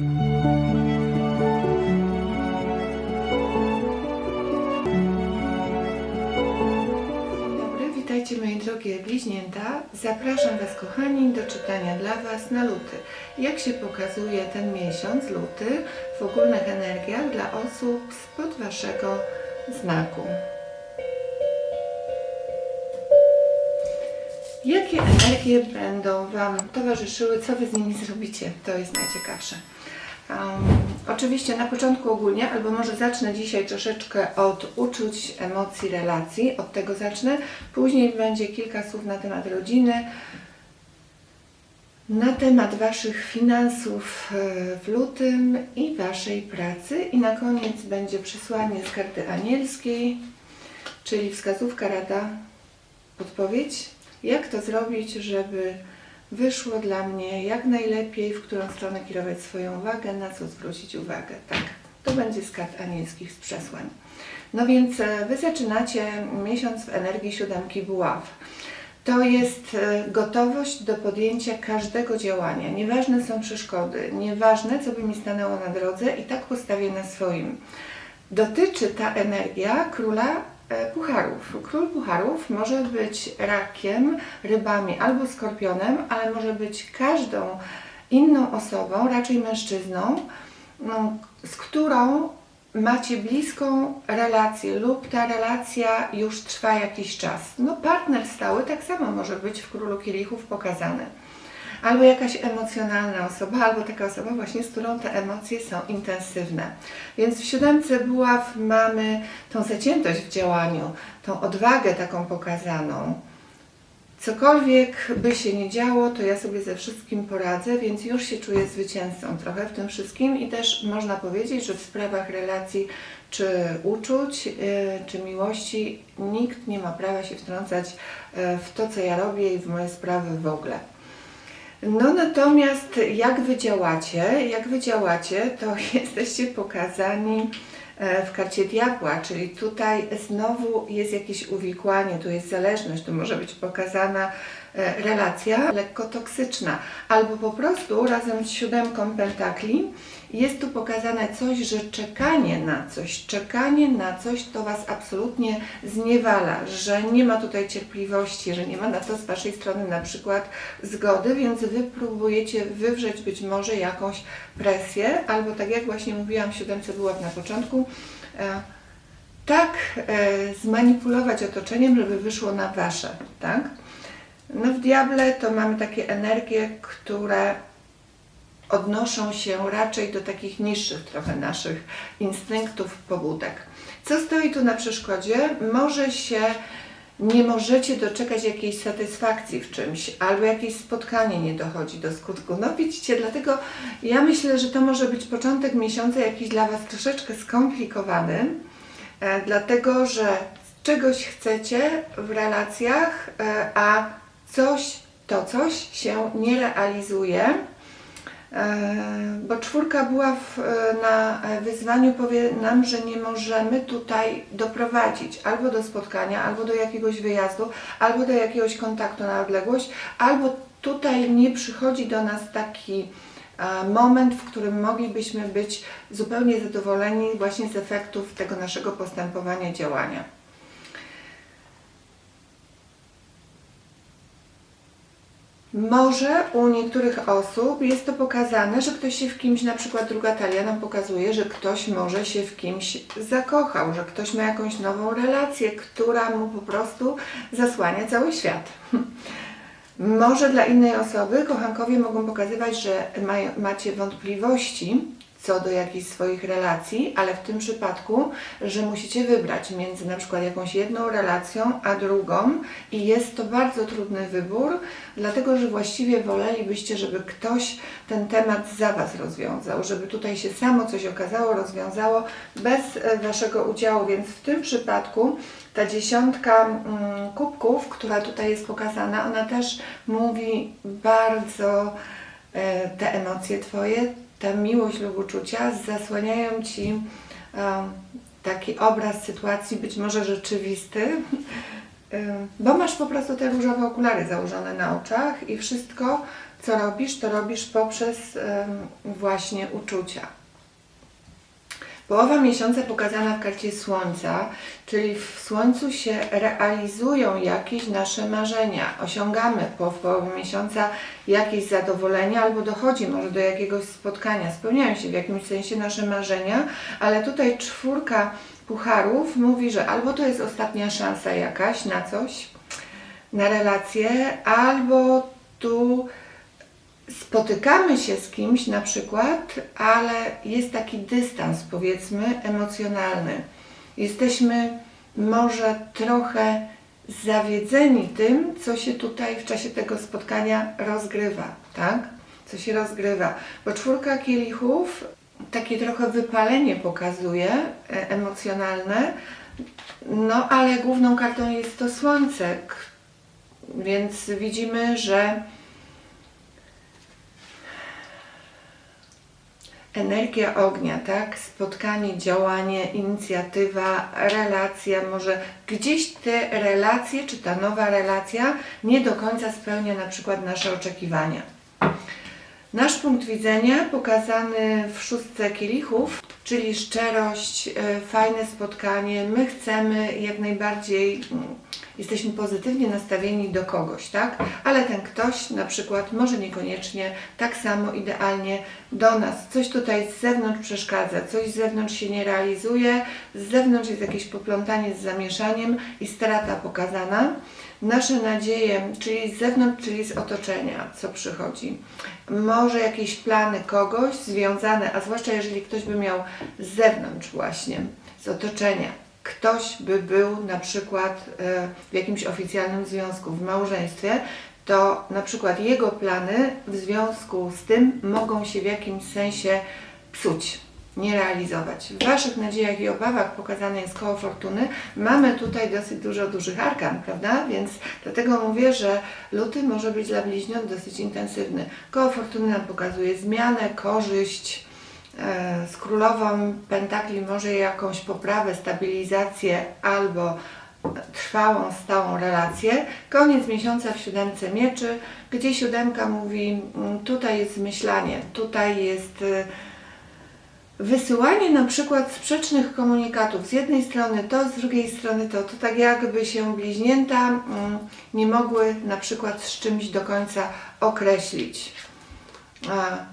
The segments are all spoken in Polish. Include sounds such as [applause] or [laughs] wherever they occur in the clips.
Dobry, witajcie moje drogie bliźnięta. Zapraszam Was kochani do czytania dla Was na luty. Jak się pokazuje ten miesiąc, luty, w ogólnych energiach dla osób spod Waszego znaku. Jakie energie będą Wam towarzyszyły, co Wy z nimi zrobicie? To jest najciekawsze. Um, oczywiście na początku ogólnie, albo może zacznę dzisiaj troszeczkę od uczuć, emocji, relacji. Od tego zacznę. Później będzie kilka słów na temat rodziny, na temat Waszych finansów e, w lutym i Waszej pracy. I na koniec będzie przesłanie z karty anielskiej, czyli wskazówka, rada, podpowiedź. Jak to zrobić, żeby wyszło dla mnie jak najlepiej, w którą stronę kierować swoją uwagę, na co zwrócić uwagę. Tak, to będzie z anielskich, z przesłań. No więc e, Wy zaczynacie miesiąc w energii siódemki buław. To jest e, gotowość do podjęcia każdego działania. Nieważne są przeszkody, nieważne co by mi stanęło na drodze i tak postawię na swoim. Dotyczy ta energia króla pucharów. Król pucharów może być rakiem, rybami albo skorpionem, ale może być każdą inną osobą, raczej mężczyzną, no, z którą macie bliską relację lub ta relacja już trwa jakiś czas. No partner stały tak samo może być w Królu Kielichów pokazany. Albo jakaś emocjonalna osoba, albo taka osoba właśnie, z którą te emocje są intensywne. Więc w siódemce buław mamy tą zaciętość w działaniu, tą odwagę taką pokazaną. Cokolwiek by się nie działo, to ja sobie ze wszystkim poradzę, więc już się czuję zwycięzcą trochę w tym wszystkim i też można powiedzieć, że w sprawach relacji czy uczuć, yy, czy miłości nikt nie ma prawa się wtrącać yy, w to, co ja robię i w moje sprawy w ogóle. No natomiast jak wy działacie? Jak wy działacie, to [laughs] jesteście pokazani e, w karcie diabła, czyli tutaj znowu jest jakieś uwikłanie, tu jest zależność, tu może być pokazana e, relacja lekko toksyczna, albo po prostu razem z siódemką pentakli jest tu pokazane coś, że czekanie na coś, czekanie na coś to Was absolutnie zniewala, że nie ma tutaj cierpliwości, że nie ma na to z Waszej strony na przykład zgody, więc Wy próbujecie wywrzeć być może jakąś presję, albo tak jak właśnie mówiłam, siódemce była na początku, e, tak e, zmanipulować otoczeniem, żeby wyszło na Wasze, tak? No w Diable to mamy takie energie, które odnoszą się raczej do takich niższych trochę naszych instynktów, pobudek. Co stoi tu na przeszkodzie? Może się nie możecie doczekać jakiejś satysfakcji w czymś, albo jakieś spotkanie nie dochodzi do skutku. No widzicie, dlatego ja myślę, że to może być początek miesiąca jakiś dla Was troszeczkę skomplikowany, e, dlatego że czegoś chcecie w relacjach, e, a coś, to coś się nie realizuje. E, Bo czwórka była w, e, na e, wyzwaniu, powie nam, że nie możemy tutaj doprowadzić albo do spotkania, albo do jakiegoś wyjazdu, albo do jakiegoś kontaktu na odległość, albo tutaj nie przychodzi do nas taki moment, w którym moglibyśmy być zupełnie zadowoleni właśnie z efektów tego naszego postępowania, działania. Może u niektórych osób jest to pokazane, że ktoś się w kimś, na przykład druga talia nam pokazuje, że ktoś może się w kimś zakochał, że ktoś ma jakąś nową relację, która mu po prostu zasłania cały świat. [laughs] Może dla innej osoby kochankowie mogą pokazywać, że macie wątpliwości co do jakichś swoich relacji, ale w tym przypadku, że musicie wybrać między na przykład jakąś jedną relacją, a drugą i jest to bardzo trudny wybór, dlatego że właściwie wolelibyście, żeby ktoś ten temat za Was rozwiązał, żeby tutaj się samo coś okazało, rozwiązało bez e, Waszego udziału, więc w tym przypadku ta dziesiątka mm, kubków, która tutaj jest pokazana, ona też mówi bardzo e, te emocje Twoje, ta miłość lub uczucia zasłaniają Ci taki obraz sytuacji, być może rzeczywisty, bo masz po prostu te różowe okulary założone na oczach i wszystko, co robisz, to robisz poprzez właśnie uczucia. Połowa miesiąca pokazana w karcie Słońca, czyli w Słońcu się realizują jakieś nasze marzenia. Osiągamy po połowie miesiąca jakieś zadowolenie albo dochodzi może do jakiegoś spotkania. Spełniają się w jakimś sensie nasze marzenia, ale tutaj czwórka pucharów mówi, że albo to jest ostatnia szansa jakaś na coś, na relację, albo tu spotykamy się z kimś na przykład, ale jest taki dystans, powiedzmy, emocjonalny. Jesteśmy może trochę zawiedzeni tym, co się tutaj w czasie tego spotkania rozgrywa, tak? Co się rozgrywa. Bo czwórka kielichów takie trochę wypalenie pokazuje e, emocjonalne, no ale główną kartą jest to słońce, więc widzimy, że energia ognia, tak? Spotkanie, działanie, inicjatywa, relacja, może gdzieś te relacje, czy ta nowa relacja nie do końca spełnia na przykład nasze oczekiwania. Nasz punkt widzenia pokazany w szóstce kielichów, czyli szczerość, e, fajne spotkanie. My chcemy jak najbardziej, mm, jesteśmy pozytywnie nastawieni do kogoś, tak? Ale ten ktoś na przykład może niekoniecznie tak samo idealnie do nas. Coś tutaj z zewnątrz przeszkadza, coś z zewnątrz się nie realizuje, z zewnątrz jest jakieś poplątanie z zamieszaniem i strata pokazana. Nasze nadzieje, czyli z zewnątrz, czyli z otoczenia, co przychodzi. Może jakieś plany kogoś związane, a zwłaszcza jeżeli ktoś by miał z zewnątrz właśnie, z otoczenia. Ktoś by był na przykład e, w jakimś oficjalnym związku, w małżeństwie, to na przykład jego plany w związku z tym mogą się w jakimś sensie psuć, nie realizować. W Waszych nadziejach i obawach pokazane jest koło fortuny. Mamy tutaj dosyć dużo dużych arkan, prawda? Więc dlatego mówię, że luty może być dla bliźniąt dosyć intensywny. Koło fortuny nam pokazuje zmianę, korzyść, e, z królową pentakli może jakąś poprawę, stabilizację albo trwałą, stałą relację. Koniec miesiąca w siódemce mieczy, gdzie siódemka mówi, mm, tutaj jest zmyślanie, tutaj jest y, wysyłanie na przykład sprzecznych komunikatów. Z jednej strony to, z drugiej strony to. To tak jakby się bliźnięta mm, nie mogły na przykład z czymś do końca określić.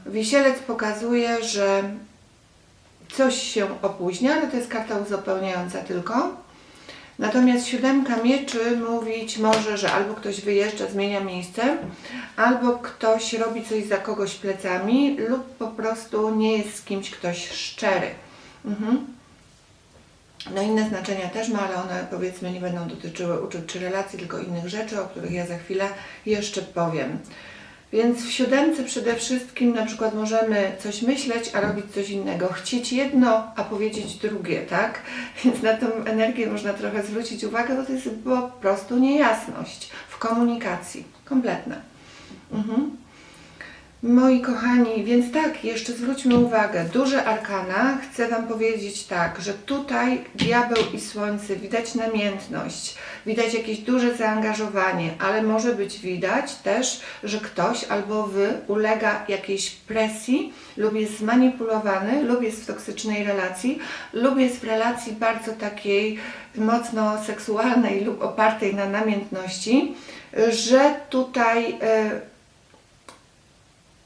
Wisielec pokazuje, że coś się opóźnia, ale to jest karta uzupełniająca tylko. Natomiast siódemka mieczy mówić może, że albo ktoś wyjeżdża, zmienia miejsce, albo ktoś robi coś za kogoś plecami, lub po prostu nie jest z kimś ktoś szczery. Mhm. No inne znaczenia też ma, ale one powiedzmy nie będą dotyczyły uczuć czy relacji, tylko innych rzeczy, o których ja za chwilę jeszcze powiem. Więc w siódemce przede wszystkim na przykład możemy coś myśleć, a robić coś innego. Chcieć jedno, a powiedzieć drugie, tak? [laughs] Więc na tą energię można trochę zwrócić uwagę, bo to jest po prostu niejasność w komunikacji. Kompletna. Mhm. Moi kochani, więc tak, jeszcze zwróćmy uwagę, duże arkana, chcę Wam powiedzieć tak, że tutaj diabeł i słońce, widać namiętność, widać jakieś duże zaangażowanie, ale może być widać też, że ktoś albo Wy ulega jakiejś presji lub jest zmanipulowany, lub jest w toksycznej relacji, lub jest w relacji bardzo takiej mocno seksualnej lub opartej na namiętności, że tutaj... y,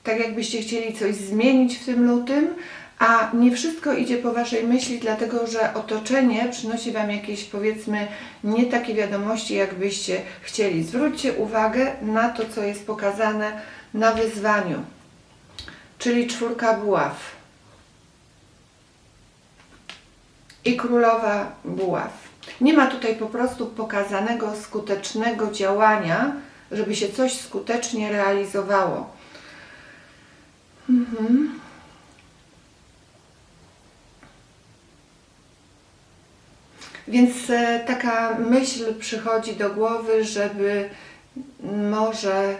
tak jakbyście chcieli coś zmienić w tym lutym, a nie wszystko idzie po Waszej myśli, dlatego że otoczenie przynosi Wam jakieś, powiedzmy, nie takie wiadomości, jakbyście chcieli. Zwróćcie uwagę na to, co jest pokazane na wyzwaniu, czyli czwórka buław i królowa buław. Nie ma tutaj po prostu pokazanego skutecznego działania, żeby się coś skutecznie realizowało. Mhm. Więc e, taka myśl przychodzi do głowy, żeby może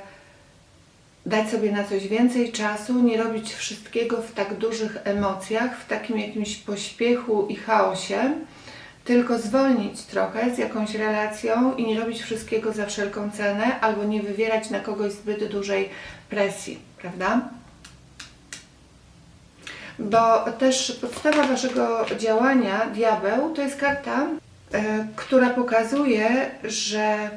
dać sobie na coś więcej czasu, nie robić wszystkiego w tak dużych emocjach, w takim jakimś pośpiechu i chaosie, tylko zwolnić trochę z jakąś relacją i nie robić wszystkiego za wszelką cenę, albo nie wywierać na kogoś zbyt dużej presji, prawda? Bo też podstawa Waszego działania, diabeł, to jest karta, e, która pokazuje, że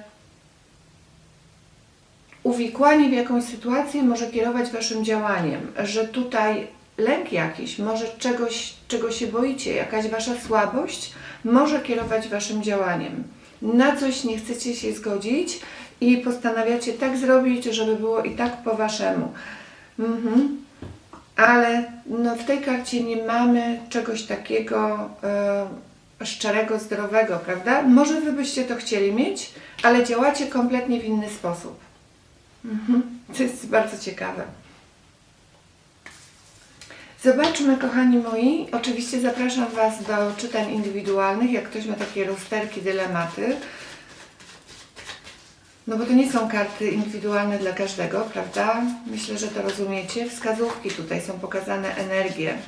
uwikłanie w jakąś sytuację może kierować Waszym działaniem, że tutaj lęk jakiś, może czegoś, czego się boicie, jakaś Wasza słabość może kierować Waszym działaniem. Na coś nie chcecie się zgodzić i postanawiacie tak zrobić, żeby było i tak po Waszemu. Mhm. Ale no, w tej karcie nie mamy czegoś takiego e, szczerego, zdrowego, prawda? Może Wy byście to chcieli mieć, ale działacie kompletnie w inny sposób. Mhm. To jest bardzo ciekawe. Zobaczmy, kochani moi. Oczywiście zapraszam Was do czytań indywidualnych, jak ktoś ma takie rozterki, dylematy. No bo to nie są karty indywidualne dla każdego, prawda? Myślę, że to rozumiecie. Wskazówki tutaj są pokazane energie.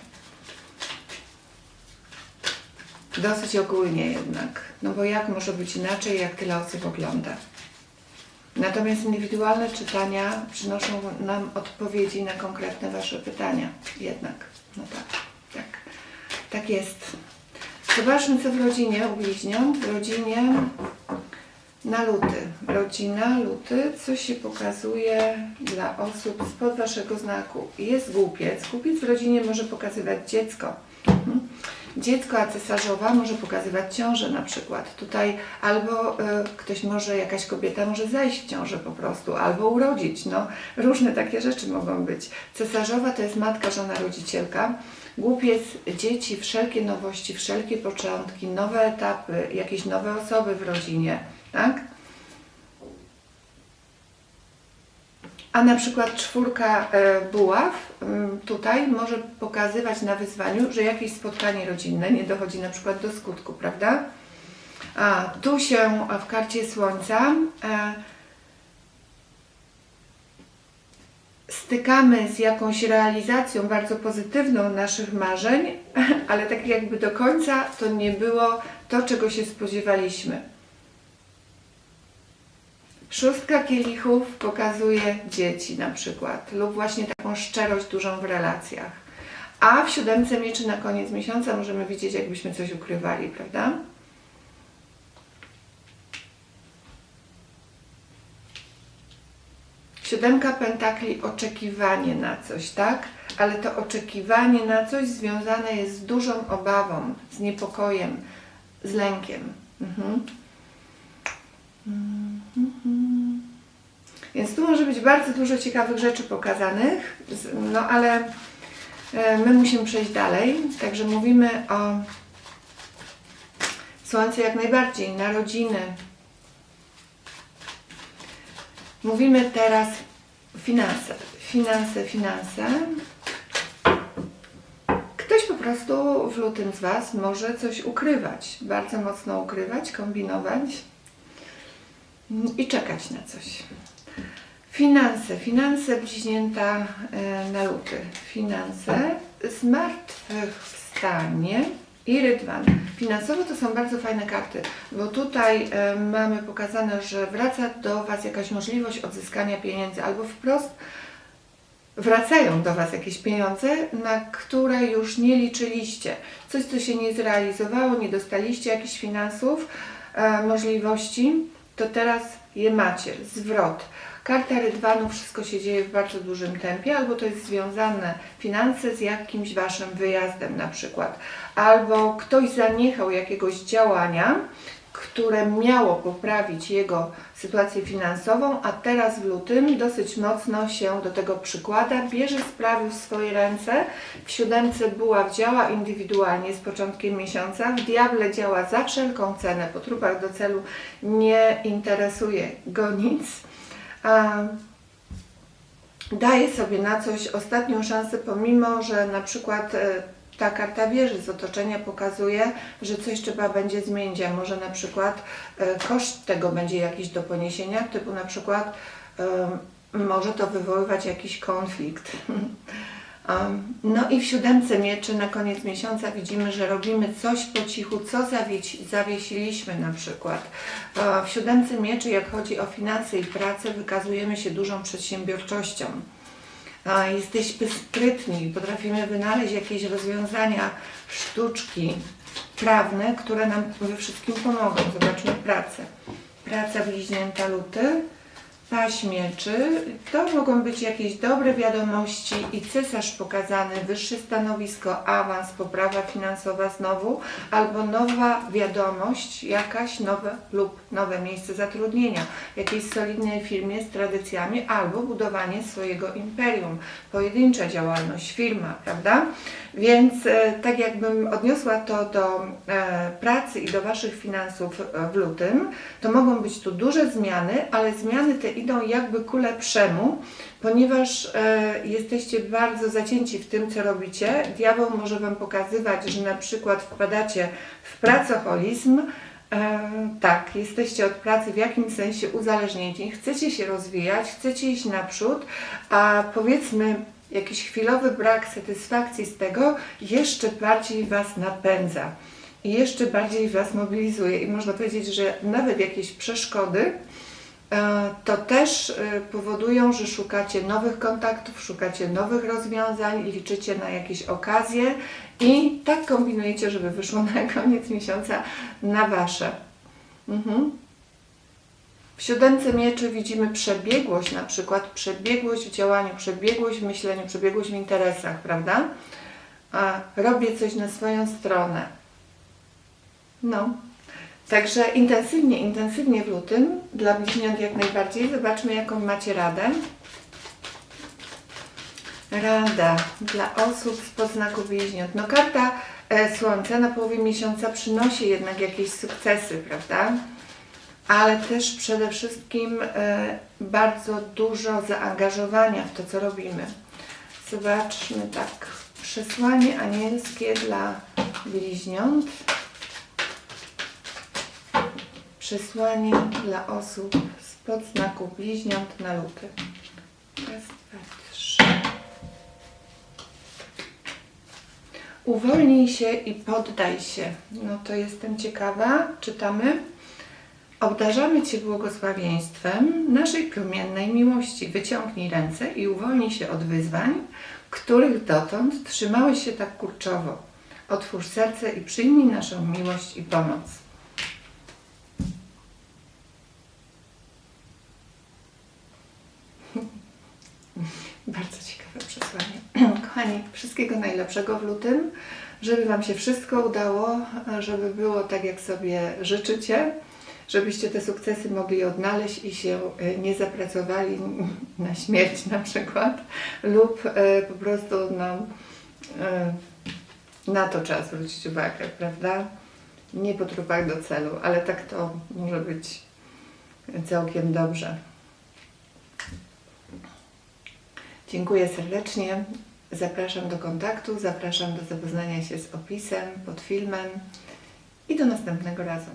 Dosyć ogólnie jednak. No bo jak może być inaczej, jak tyle osób ogląda? Natomiast indywidualne czytania przynoszą nam odpowiedzi na konkretne Wasze pytania. Jednak. No tak, tak. Tak jest. Zobaczmy, co w rodzinie u bliźniąt. W rodzinie na luty. Rodzina, luty. Co się pokazuje dla osób spod Waszego znaku? Jest głupiec. Głupiec w rodzinie może pokazywać dziecko. Mhm. Dziecko, a cesarzowa może pokazywać ciążę na przykład. Tutaj albo y, ktoś może, jakaś kobieta może zajść w ciążę po prostu, albo urodzić. No, różne takie rzeczy mogą być. Cesarzowa to jest matka, żona, rodzicielka. Głupiec, dzieci, wszelkie nowości, wszelkie początki, nowe etapy, jakieś nowe osoby w rodzinie, tak? A na przykład czwórka e, buław mm, tutaj może pokazywać na wyzwaniu, że jakieś spotkanie rodzinne nie dochodzi na przykład do skutku, prawda? A tu się w karcie Słońca e, stykamy z jakąś realizacją bardzo pozytywną naszych marzeń, [laughs] ale tak jakby do końca to nie było to, czego się spodziewaliśmy. Szóstka kielichów pokazuje dzieci na przykład, lub właśnie taką szczerość dużą w relacjach. A w siódemce mieczy na koniec miesiąca możemy widzieć, jakbyśmy coś ukrywali, prawda? Siódemka pentakli, oczekiwanie na coś, tak? Ale to oczekiwanie na coś związane jest z dużą obawą, z niepokojem, z lękiem. Mhm. Mhm. Więc tu może być bardzo dużo ciekawych rzeczy pokazanych, no ale e, my musimy przejść dalej. Także mówimy o Słońcu jak najbardziej, narodziny. Mówimy teraz finanse. Finanse, finanse. Ktoś po prostu w lutym z Was może coś ukrywać, bardzo mocno ukrywać, kombinować i czekać na coś. Finanse, finanse bliźnięta e, na luty. Finanse, zmartwychwstanie i rydwan. Finansowo to są bardzo fajne karty, bo tutaj e, mamy pokazane, że wraca do Was jakaś możliwość odzyskania pieniędzy albo wprost wracają do Was jakieś pieniądze, na które już nie liczyliście. Coś, co się nie zrealizowało, nie dostaliście jakichś finansów, e, możliwości, to teraz je macie. Zwrot. Karta Rydwanu, wszystko się dzieje w bardzo dużym tempie, albo to jest związane finanse z jakimś Waszym wyjazdem na przykład, albo ktoś zaniechał jakiegoś działania, które miało poprawić jego sytuację finansową, a teraz w lutym dosyć mocno się do tego przykłada, bierze sprawy w swoje ręce. W siódemce buław działa indywidualnie z początkiem miesiąca, w diable działa za wszelką cenę, po trupach do celu nie interesuje go nic. A daje sobie na coś ostatnią szansę, pomimo że na przykład e, ta karta wieży z otoczenia pokazuje, że coś trzeba będzie zmienić, a może na przykład e, koszt tego będzie jakiś do poniesienia, typu na przykład e, może to wywoływać jakiś konflikt. [laughs] No i w siódemce mieczy na koniec miesiąca widzimy, że robimy coś po cichu, co zawiesiliśmy na przykład. W siódemce mieczy, jak chodzi o finanse i pracę, wykazujemy się dużą przedsiębiorczością. Jesteśmy sprytni, potrafimy wynaleźć jakieś rozwiązania, sztuczki prawne, które nam we wszystkim pomogą. Zobaczmy pracę. Praca bliźnięta luty, paź mieczy. To mogą być jakieś dobre wiadomości i cesarz pokazany, wyższe stanowisko, awans, poprawa finansowa znowu, albo nowa wiadomość, jakaś nowe lub nowe miejsce zatrudnienia jakiejś solidnej firmie z tradycjami, albo budowanie swojego imperium, pojedyncza działalność, firma, prawda? Więc e, tak jakbym odniosła to do e, pracy i do Waszych finansów e, w lutym, to mogą być tu duże zmiany, ale zmiany te idą jakby ku lepszemu, ponieważ e, jesteście bardzo zacięci w tym, co robicie. Diabeł może Wam pokazywać, że na przykład wpadacie w pracoholizm, E, tak, jesteście od pracy w jakimś sensie uzależnieni, chcecie się rozwijać, chcecie iść naprzód, a powiedzmy jakiś chwilowy brak satysfakcji z tego jeszcze bardziej Was napędza i jeszcze bardziej Was mobilizuje. I można powiedzieć, że nawet jakieś przeszkody to też e, powodują, że szukacie nowych kontaktów, szukacie nowych rozwiązań, liczycie na jakieś okazje i tak kombinujecie, żeby wyszło [laughs] na koniec miesiąca na Wasze. Mhm. W siódemce mieczy widzimy przebiegłość, na przykład przebiegłość w działaniu, przebiegłość w myśleniu, przebiegłość w interesach, prawda? A robię coś na swoją stronę. No. Także intensywnie, intensywnie w lutym, dla bliźniąt jak najbardziej. Zobaczmy, jaką macie radę. Rada dla osób z podznaku bliźniąt. No karta e, Słońca na połowie miesiąca przynosi jednak jakieś sukcesy, prawda? Ale też przede wszystkim e, bardzo dużo zaangażowania w to, co robimy. Zobaczmy tak, przesłanie anielskie dla bliźniąt. Przesłanie dla osób z podznaku bliźniąt na luty. Raz, dwa, trzy. Uwolnij się i poddaj się. No to jestem ciekawa. Czytamy. Obdarzamy Cię błogosławieństwem naszej promiennej miłości. Wyciągnij ręce i uwolnij się od wyzwań, których dotąd trzymałeś się tak kurczowo. Otwórz serce i przyjmij naszą miłość i pomoc. Bardzo ciekawe przesłanie. Wszystkiego najlepszego w lutym, żeby Wam się wszystko udało, żeby było tak, jak sobie życzycie, żebyście te sukcesy mogli odnaleźć i się e, nie zapracowali [laughs] na śmierć na przykład, lub e, po prostu no, e, na to trzeba zwrócić uwagę, prawda? Nie po trupach do celu, ale tak to może być całkiem dobrze. Dziękuję serdecznie. Zapraszam do kontaktu, zapraszam do zapoznania się z opisem pod filmem i do następnego razu.